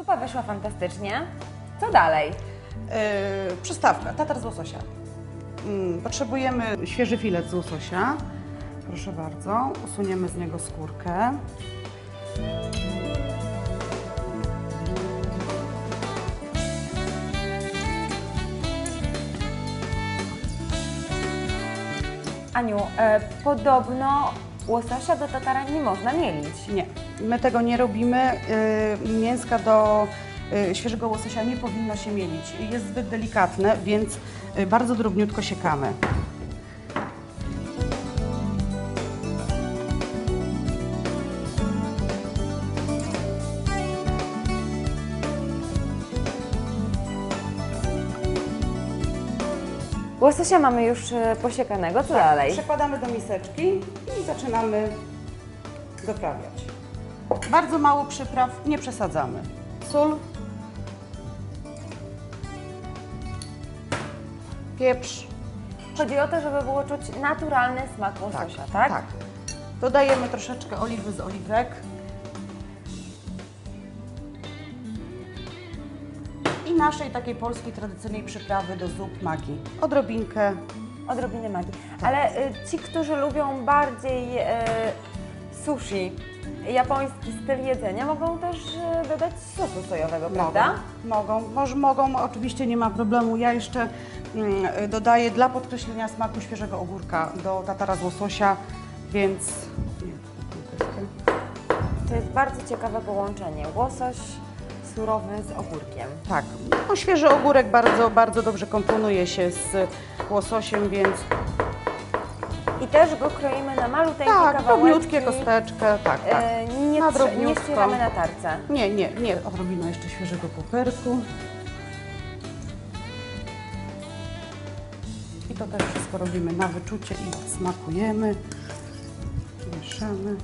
Zupa wyszła fantastycznie. Co dalej? Yy, przystawka, tatar z łososia. Mm, potrzebujemy świeży filet z łososia. Proszę bardzo, usuniemy z niego skórkę. Aniu, e, podobno łososia do tatara nie można mielić. Nie, my tego nie robimy. Yy, mięska do yy, świeżego łososia nie powinno się mielić. Jest zbyt delikatne, więc yy, bardzo drobniutko siekamy. Łososia mamy już e, posiekanego, co dalej? Przekładamy do miseczki i zaczynamy doprawiać. Bardzo mało przypraw, nie przesadzamy. Sól, pieprz, Chodzi o to, żeby było czuć naturalny smak łososia, tak? tak. Dodajemy troszeczkę oliwy z oliwek. Naszej takiej polskiej tradycyjnej przyprawy do zup magii. Odrobinkę. Odrobinę magii. Ale y, ci, którzy lubią bardziej y, sushi, japoński styl jedzenia, mogą też y, dodać sosu sojowego, prawda? Mogą, może mogą, oczywiście nie ma problemu. Ja jeszcze mm, dodaję dla podkreślenia smaku świeżego ogórka do tatara z łososia, więc... To jest bardzo ciekawe połączenie. Łosoś surowy z ogórkiem. Tak, no, świeży ogórek bardzo, bardzo dobrze komponuje się z łososiem, więc I też go kroimy na maluteńkie tak, kawałeczki. drobniutkie kosteczkę, tak, tak. E, nie, Na nie ścieramy na tarce. Nie, nie, nie, odrobinę jeszcze świeżego poperku. I to też wszystko robimy na wyczucie i smakujemy. Mieszamy.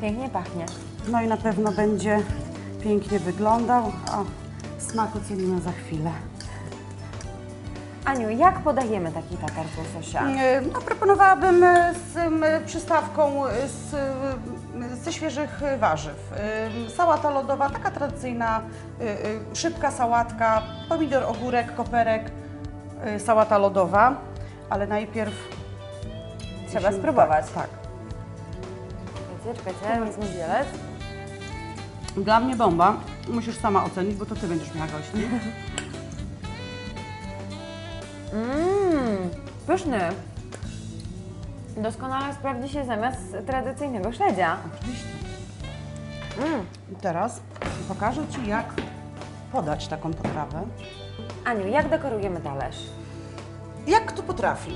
Pięknie pachnie. No i na pewno będzie pięknie wyglądał, a smak ocenimy za chwilę. Aniu, jak podajemy taki tatar z łososia? No, proponowałabym e, z przystawką e, z, e, ze świeżych warzyw. Sałata lodowa, taka tradycyjna, szybka sałatka, pomidor, ogórek, koperek, sałata lodowa, ale najpierw Trzeba spróbować. Tak, Czekajcie, czekajcie, widelec. tak. Dla mnie bomba. Musisz sama ocenić, bo to ty będziesz miała gości. Mmm, pyszny. Doskonale sprawdzi się zamiast tradycyjnego śledzia. Oczywiście. Mm. I teraz pokażę Ci, jak podać taką potrawę. Aniu, jak dekorujemy talerz? Jak kto potrafi?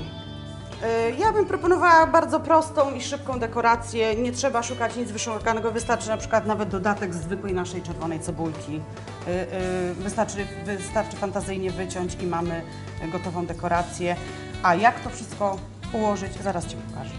Y, Ja bym proponowała bardzo prostą i szybką dekorację. Nie trzeba szukać nic wyszukanego, wystarczy na przykład nawet dodatek z zwykłej naszej czerwonej cebulki. Y, y, Wystarczy, wystarczy fantazyjnie wyciąć i mamy gotową dekorację. A jak to wszystko ułożyć, zaraz Ci pokażę.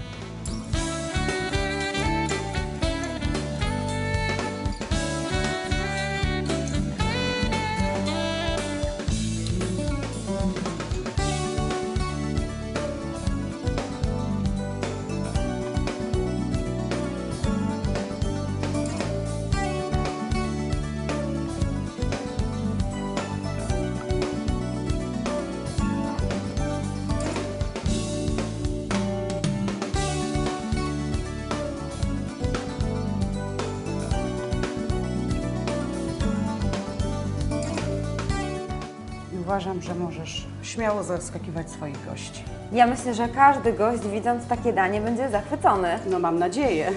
Uważam, że możesz śmiało zaskakiwać swoich gości. Ja myślę, że każdy gość widząc takie danie będzie zachwycony. No mam nadzieję.